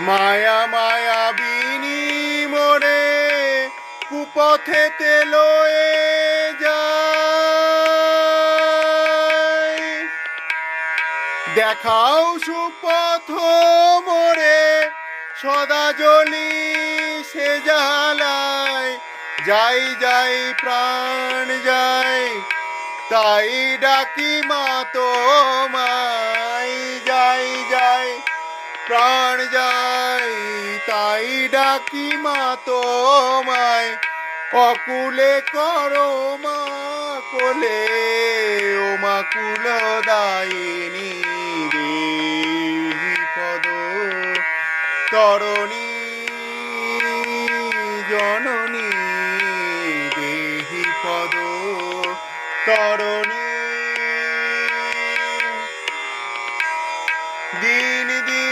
মায়া মায়া বিনি মোরে কুপথেতে লয়ে যায়। দেখাও সুপথ মোরে, সদা জলি সে জ্বালায়। যাই যাই, প্রাণ যাই, তাই ডাকি মা তো তোমায়। যাই যাই, প্রাণ যাই। ভাই ডাকি মা তোমায়, অকুলে করো মা কোলে, ও মা কুলদায়িনী পদ তরণী, জননী দেহি পদ তরণী। দিন দিন